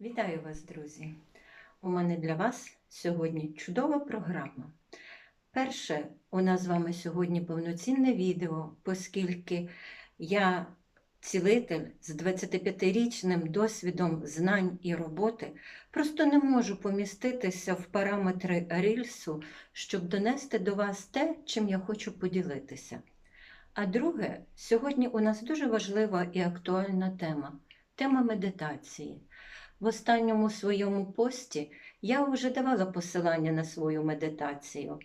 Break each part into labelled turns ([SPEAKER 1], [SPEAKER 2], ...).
[SPEAKER 1] Вітаю вас, друзі! У мене для вас сьогодні чудова програма. Перше, у нас з вами сьогодні повноцінне відео, оскільки я цілитель з 25-річним досвідом знань і роботи, просто не можу поміститися в параметри рільсу, щоб донести до вас те, чим я хочу поділитися. А друге, сьогодні у нас дуже важлива і актуальна тема тема медитації. В останньому своєму пості я вже давала посилання на свою медитацію,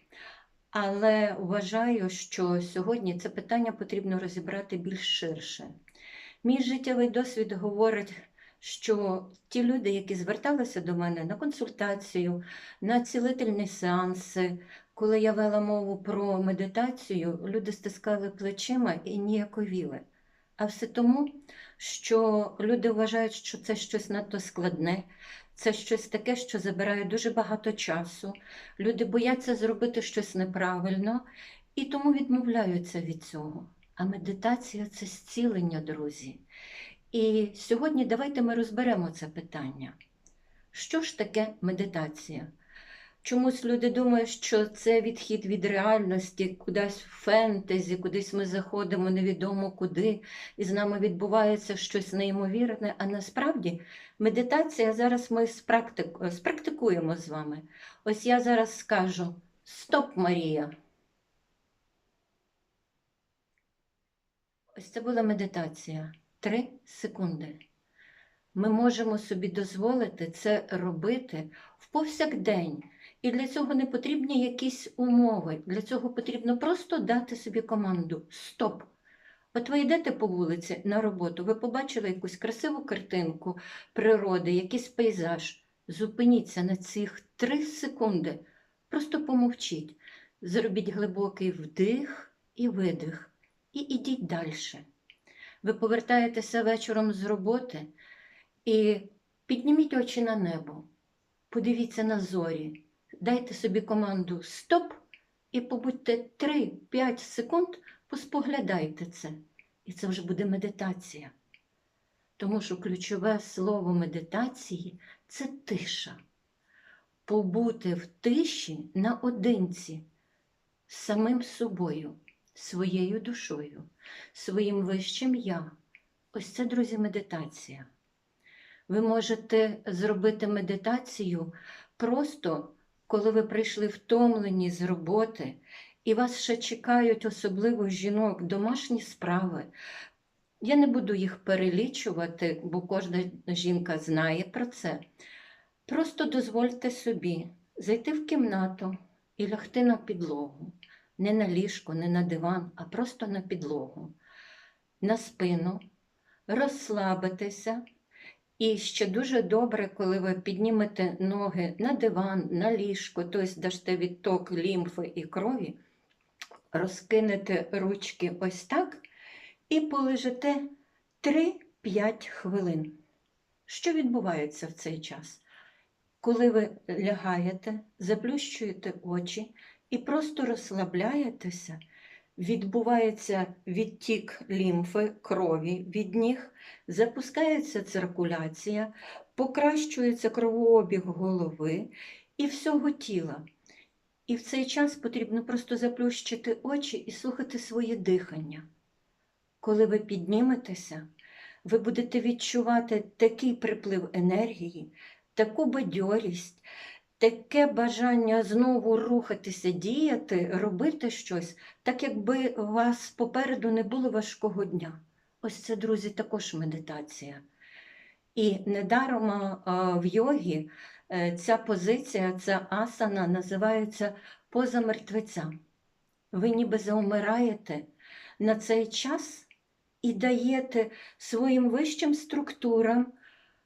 [SPEAKER 1] але вважаю, що сьогодні це питання потрібно розібрати більш ширше. Мій життєвий досвід говорить, що ті люди, які зверталися до мене на консультацію, на цілительні сеанси, коли я вела мову про медитацію, люди стискали плечима і ніяковіли. А все тому, що люди вважають, що це щось надто складне, це щось таке, що забирає дуже багато часу. Люди бояться зробити щось неправильно і тому відмовляються від цього. А медитація це зцілення, друзі. І сьогодні давайте ми розберемо це питання. Що ж таке медитація? Чомусь люди думають, що це відхід від реальності, кудись в фентезі, кудись ми заходимо невідомо куди, і з нами відбувається щось неймовірне. А насправді медитація зараз ми спрактик... спрактикуємо з вами. Ось я зараз скажу: Стоп, Марія! Ось це була медитація. Три секунди. Ми можемо собі дозволити це робити в повсякдень. І для цього не потрібні якісь умови. Для цього потрібно просто дати собі команду Стоп! От ви йдете по вулиці на роботу, ви побачили якусь красиву картинку природи, якийсь пейзаж. Зупиніться на цих три секунди. Просто помовчіть. Зробіть глибокий вдих і видих. І ідіть далі. Ви повертаєтеся вечором з роботи і підніміть очі на небо. Подивіться на зорі дайте собі команду Стоп і побудьте 3-5 секунд, поспоглядайте це. І це вже буде медитація. Тому що ключове слово медитації це тиша. Побути в тиші наодинці з самим собою, своєю душою, своїм вищим я. Ось це, друзі, медитація. Ви можете зробити медитацію просто коли ви прийшли втомлені з роботи, і вас ще чекають, особливо жінок, домашні справи. Я не буду їх перелічувати, бо кожна жінка знає про це. Просто дозвольте собі зайти в кімнату і лягти на підлогу, не на ліжко, не на диван, а просто на підлогу, на спину, розслабитися. І ще дуже добре, коли ви піднімете ноги на диван, на ліжко, тобто дасте відток лімфи і крові, розкинете ручки ось так і полежите 3-5 хвилин. Що відбувається в цей час? Коли ви лягаєте, заплющуєте очі і просто розслабляєтеся, відбувається відтік лімфи, крові від ніг, запускається циркуляція, покращується кровообіг голови і всього тіла. І в цей час потрібно просто заплющити очі і слухати своє дихання. Коли ви підніметеся, ви будете відчувати такий приплив енергії, таку бадьорість, таке бажання знову рухатися, діяти, робити щось, так якби у вас попереду не було важкого дня. Ось це, друзі, також медитація. І недаром в йогі е, ця позиція, ця асана називається поза мертвеця. Ви ніби заумираєте на цей час і даєте своїм вищим структурам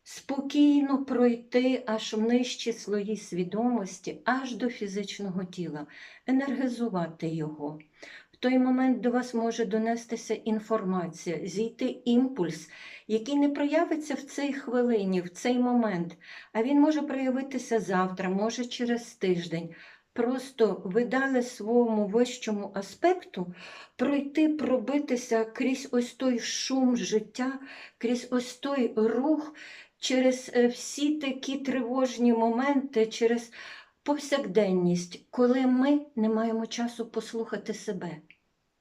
[SPEAKER 1] спокійно пройти аж в нижчі слої свідомості, аж до фізичного тіла, енергізувати його. В той момент до вас може донестися інформація, зійти імпульс, який не проявиться в цій хвилині, в цей момент, а він може проявитися завтра, може через тиждень. Просто ви дали своєму вищому аспекту пройти, пробитися крізь ось той шум життя, крізь ось той рух, через е, всі такі тривожні моменти, через повсякденність, коли ми не маємо часу послухати себе,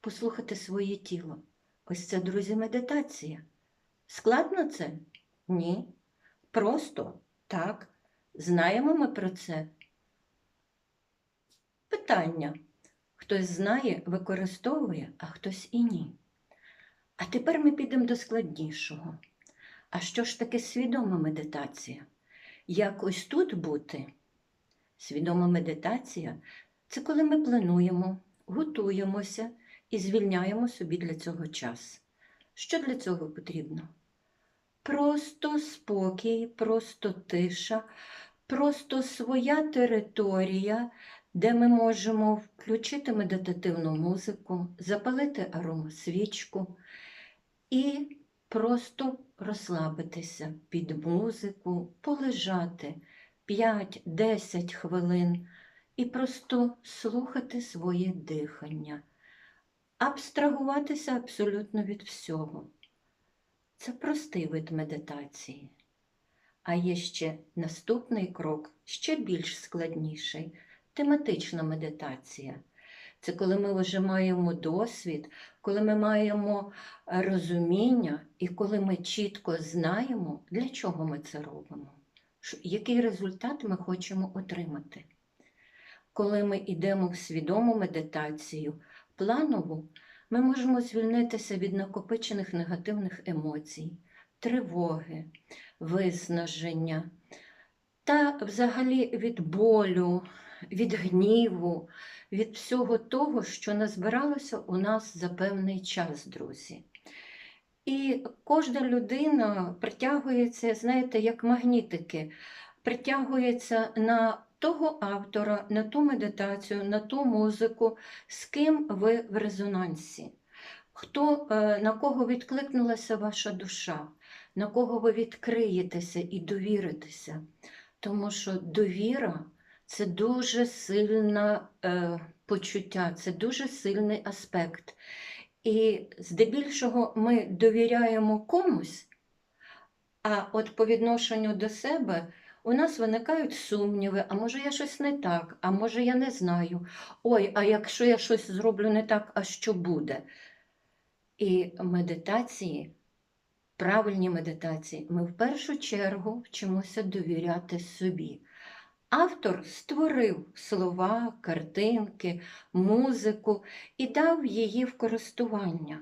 [SPEAKER 1] послухати своє тіло. Ось це, друзі, медитація. Складно це? Ні. Просто так. Знаємо ми про це. Питання. Хтось знає, використовує, а хтось і ні. А тепер ми підемо до складнішого. А що ж таке свідома медитація? Як ось тут бути? Свідома медитація це коли ми плануємо, готуємося і звільняємо собі для цього час. Що для цього потрібно? Просто спокій, просто тиша, просто своя територія, де ми можемо включити медитативну музику, запалити аромасвічку і просто розслабитися під музику, полежати 5-10 хвилин і просто слухати своє дихання, абстрагуватися абсолютно від всього. Це простий вид медитації. А є ще наступний крок, ще більш складніший тематична медитація. Це коли ми вже маємо досвід, коли ми маємо е, розуміння і коли ми чітко знаємо, для чого ми це робимо, який результат ми хочемо отримати. Коли ми йдемо в свідому медитацію, планову, ми можемо звільнитися від накопичених негативних емоцій, тривоги, виснаження та взагалі від болю, від гніву, від всього того, що назбиралося у нас за певний час, друзі. І кожна людина притягується, знаєте, як магнітики, притягується на того автора, на ту медитацію, на ту музику, з ким ви в резонансі. Хто, е, на кого відкликнулася ваша душа, на кого ви відкриєтеся і довіритеся. Тому що довіра це дуже сильне е, почуття, це дуже сильний аспект. І здебільшого ми довіряємо комусь, а от по відношенню до себе у нас виникають сумніви, а може я щось не так, а може я не знаю. Ой, а якщо я щось зроблю не так, а що буде? І медитації, правильні медитації, ми в першу чергу вчимося довіряти собі. Автор створив слова, картинки, музику і дав її в користування.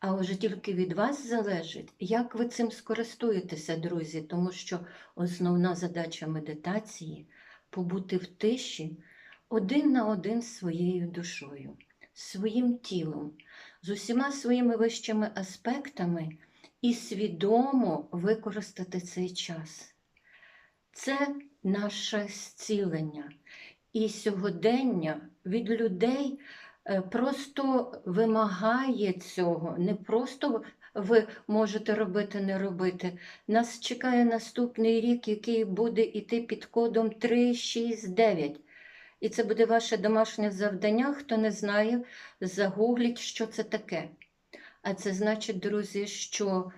[SPEAKER 1] А вже тільки від вас залежить, як ви цим скористуєтеся, друзі, тому що основна задача медитації побути в тиші один на один з своєю душою, своїм тілом, з усіма своїми вищими аспектами і свідомо використати цей час. Це наше зцілення. І сьогодення від людей е, просто вимагає цього. Не просто ви можете робити, не робити. Нас чекає наступний рік, який буде йти під кодом 3, 6, 9. І це буде ваше домашнє завдання. Хто не знає, загугліть, що це таке. А це значить, друзі, що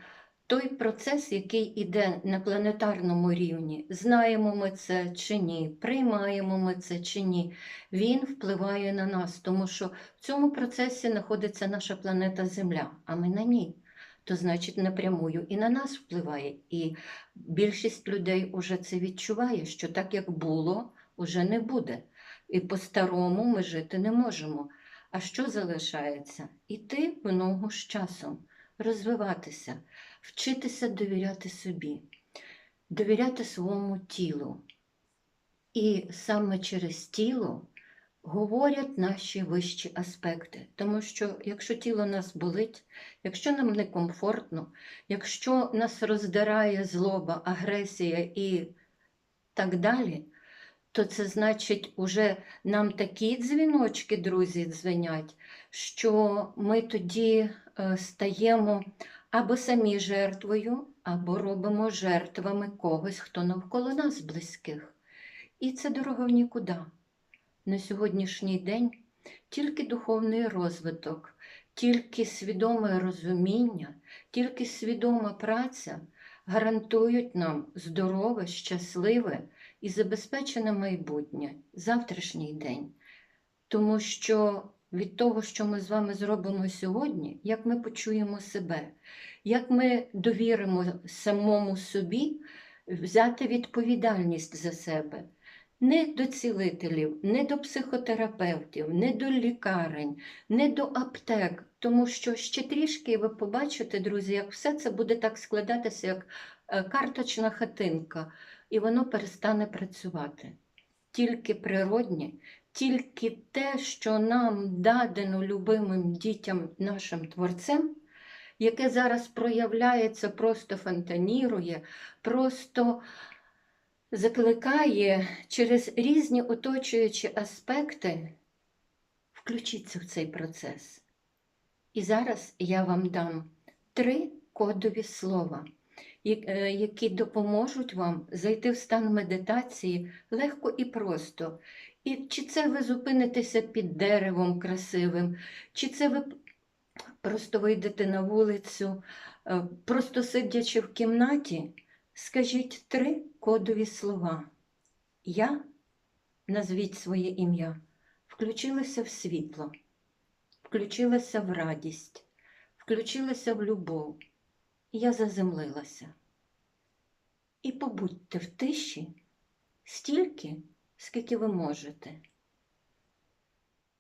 [SPEAKER 1] той процес, який іде на планетарному рівні, знаємо ми це чи ні, приймаємо ми це чи ні, він впливає на нас, тому що в цьому процесі знаходиться наша планета Земля, а ми на ній. То значить напрямую і на нас впливає. І більшість людей уже це відчуває, що так як було, уже не буде. І по-старому ми жити не можемо. А що залишається? Іти в ногу з часом, розвиватися вчитися довіряти собі, довіряти своєму тілу. І саме через тіло говорять наші вищі аспекти. Тому що якщо тіло нас болить, якщо нам некомфортно, якщо нас роздирає злоба, агресія і так далі, то це значить, уже нам такі дзвіночки, друзі, дзвенять, що ми тоді е, стаємо або самі жертвою, або робимо жертвами когось, хто навколо нас близьких. І це дорога в нікуди. На сьогоднішній день тільки духовний розвиток, тільки свідоме розуміння, тільки свідома праця гарантують нам здорове, щасливе і забезпечене майбутнє, завтрашній день. Тому що від того, що ми з вами зробимо сьогодні, як ми почуємо себе, як ми довіримо самому собі взяти відповідальність за себе. Не до цілителів, не до психотерапевтів, не до лікарень, не до аптек, тому що ще трішки ви побачите, друзі, як все це буде так складатися, як е, карточна хатинка, і воно перестане працювати. Тільки природнє, тільки те, що нам дадено любимим дітям нашим творцем, яке зараз проявляється, просто фонтанірує, просто закликає через різні оточуючі аспекти, включіться в цей процес. І зараз я вам дам три кодові слова, е, які допоможуть вам зайти в стан медитації легко і просто. І чи це ви зупинитеся під деревом красивим, чи це ви просто вийдете на вулицю, е, просто сидячи в кімнаті, скажіть три кодові слова. Я, назвіть своє ім'я, включилася в світло, включилася в радість, включилася в любов. Я заземлилася. І побудьте в тиші стільки, скільки ви можете.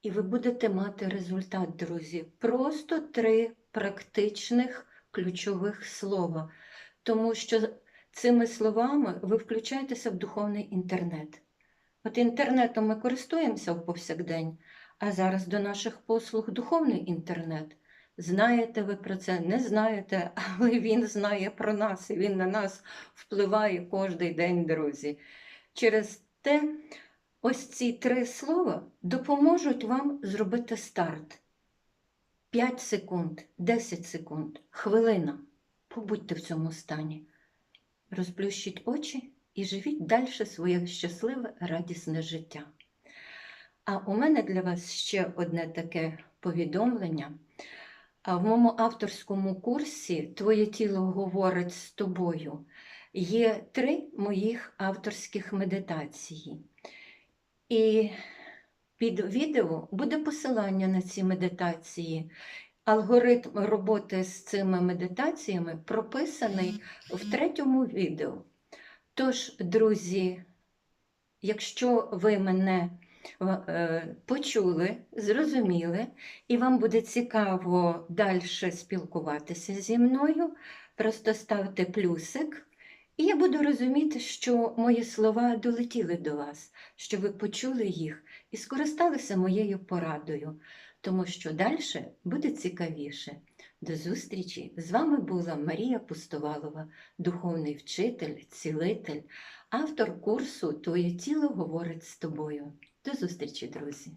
[SPEAKER 1] І ви будете мати результат, друзі. Просто три практичних ключових слова. Тому що цими словами ви включаєтеся в духовний інтернет. От інтернетом ми користуємося в повсякдень, а зараз до наших послуг духовний інтернет. Знаєте ви про це, не знаєте, але він знає про нас, і він на нас впливає кожен день, друзі. Через те, ось ці три слова допоможуть вам зробити старт. 5 секунд, 10 секунд, хвилина. Побудьте в цьому стані. Розплющіть очі і живіть далі своє щасливе, радісне життя. А у мене для вас ще одне таке повідомлення. В моєму авторському курсі Твоє тіло говорить з тобою є три моїх авторських медитації. І під відео буде посилання на ці медитації. Алгоритм роботи з цими медитаціями прописаний в третьому відео. Тож, друзі, якщо ви мене почули, зрозуміли, і вам буде цікаво далі спілкуватися зі мною, просто ставте плюсик, і я буду розуміти, що мої слова долетіли до вас, що ви почули їх і скористалися моєю порадою, тому що далі буде цікавіше. До зустрічі! З вами була Марія Пустовалова, духовний вчитель, цілитель, автор курсу Твоє тіло говорить з тобою. До зустрічі, друзі!